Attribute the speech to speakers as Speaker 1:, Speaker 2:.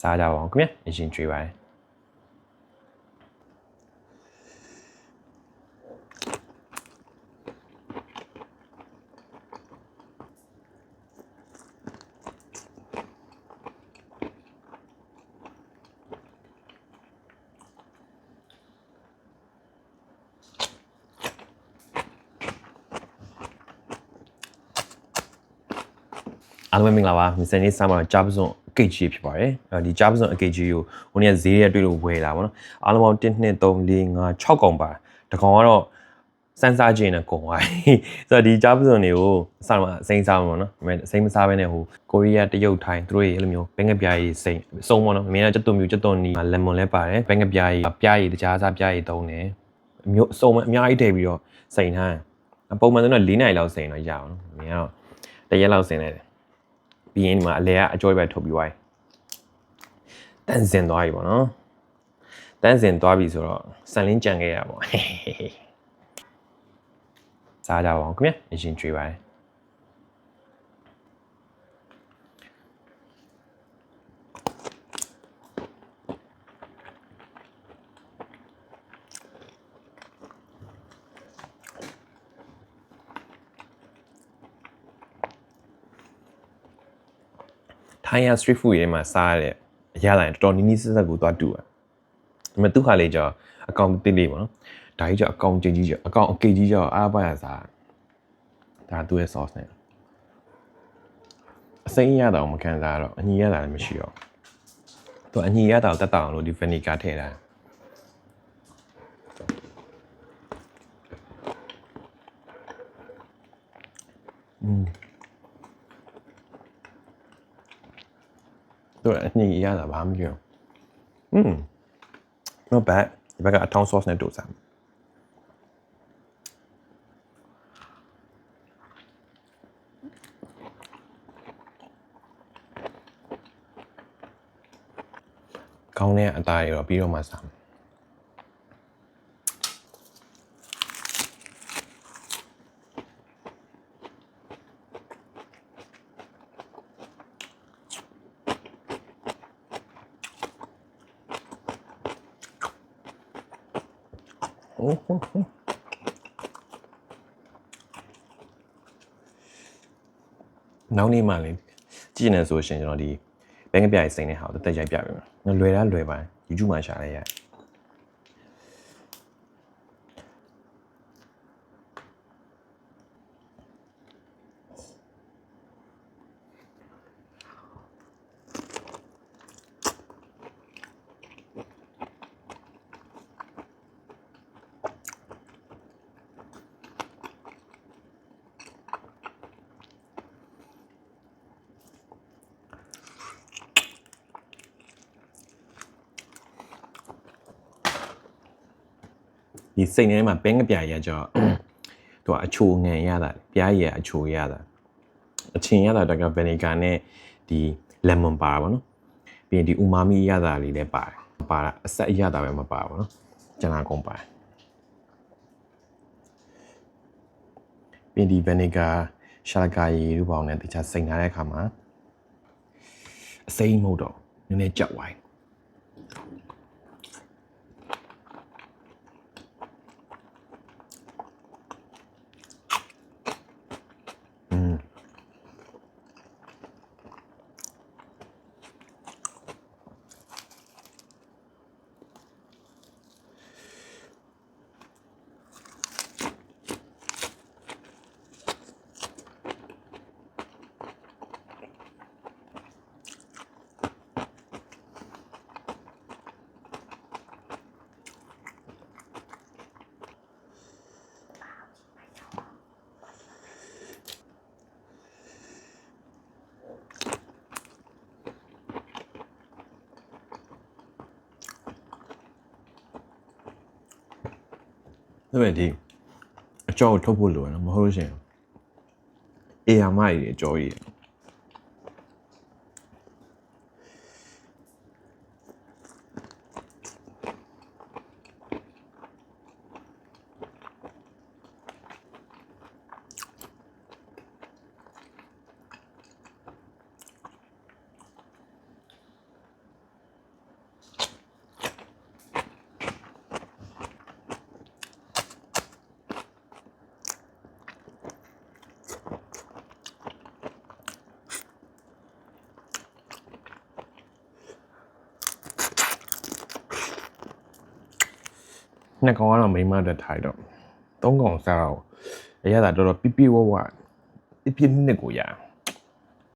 Speaker 1: စားကြပါအောင်ခင်ဗျအရင်ကြွေးပါတယ်အားလုံးပဲမင်္ဂလာပါမစ္စနေဆမ်းမှာဂျာပစွန် အကိတ်ကြီးဖြစ်ပါတယ်အဲဒီဂျာပစွန်အကိတ်ကြီးကိုဟိုနေ့ကဈေးရဲတွေ့လို့ဝယ်လာပါတော့အားလုံးပေါင်း1 2 3 4 5 6កောင်ပါတကောင်ကတော့စမ်းစားခြင်းနဲ့ကုန်သွားပြီဆိုတော့ဒီဂျာပစွန်တွေကိုအစမှာအစိမ်းစားမှာပေါ့နော်ဒါပေမဲ့အစိမ်းမစားဘဲနဲ့ဟိုကိုရီးယားတရုတ်ထိုင်းသူတို့တွေအဲ့လိုမျိုးဘင်္ဂပြားကြီးစိမ်းအစုံပေါ့နော်အမြင်ကကျွတ်တုံမျိုးကျွတ်တုံနီလက်မွန်လဲပါတယ်ဘင်္ဂပြားကြီးပြားကြီးတကြားစားပြားကြီးသုံးတယ်အမျိုးအစုံအများကြီးထည့်ပြီးတော့စိန်ထားပုံမှန်ဆိုတော့၄နိုင်လောက်စိန်တော့ရအောင်နော်အမြင်ကတော့တရက်လောက်စိန်လိုက်တယ် ပြီးရင်ဒီမှာအလဲကအကျော်ပဲထုတ်ပြီးသွားပြီတန်းစင်သွားပြီပေါ့နော်တန်းစင်သွားပြီဆိုတော့ဆန်လင်းကြံခဲ့ရပါပေါ့စားကြပါအောင်ခင်ဗျအရင်ကြွေးပါတယ် ထိုင်းရ street food တွေမှာစားရတဲ့အရာလိုက်တော်တော်နီးနီးဆက်ဆက်ကိုသွားတူอ่ะဒါပေမဲ့သူခါလေးကြောအကောင်တိလေးပေါ့နော်ဒါကြီးကြောအကောင်ကြီးကြီးကြောအကောင်အကေကြီးကြောအားပါရစားဒါသူ့ရဲ့ sauce နဲ့အစိမ်းရတာမခံစားတော့အညီရတာလည်းမရှိတော့သူအညီရတာကိုတက်တောင်လို့ဒီ vinegar ထည့်တာ သူအညီရတာဘာမှမပြောอืม not bad ဒီဘက်ကအထောင်း sauce နဲ့တို့စားမယ်ကောင်းတဲ့အသားတွေတော့ပြီးတော့မှစားမယ် ဟုတ်ဟုတ်ဟုတ်နောက်နေ့မှလည်းကြည့်နေဆိုရှင်ကျွန်တော်ဒီဘင်္ဂပြရေးစိန်တဲ့ဟာကိုတက်ရိုက်ပြပေးမယ်။လွယ်တာလွယ်ပါ YouTube မှာရှာလိုက်ရတယ်။ ဒီစိတ်ထဲမှာပင်းကပြရကြောသူကအချိုငံရတာပြားရည်အချိုရတာအချင်းရတာတကဗနီဂါနဲ့ဒီလက်မွန်ပါပါနော်ပြီးရင်ဒီအူမာမီရတာလေးလည်းပါတယ်ပါတာအဆက်ရတာပဲမပါဘူးနော်ကျန်တာကုန်ပါတယ်ပြီးဒီဗနီဂါရှာဂါရီတို့ပေါင်းနဲ့တခြားစိန်ထားတဲ့အခါမှာအစိမ့်မဟုတ်တော့နည်းနည်းကြောက်သွားတယ် ဒါပေမဲ့ဒီအကြောကိုထုတ်ဖို့လိုရနော်မဟုတ်လို့ရှိရင်အေယာမကြီးအကြောကြီး နှစ်ကောင်ကတော့မိန်းမအတွက်ထိုင်တော့သုံးကောင်စားတော့အရသာတော်တော်ပြပြဝဝပြပြနှစ်ကိုရ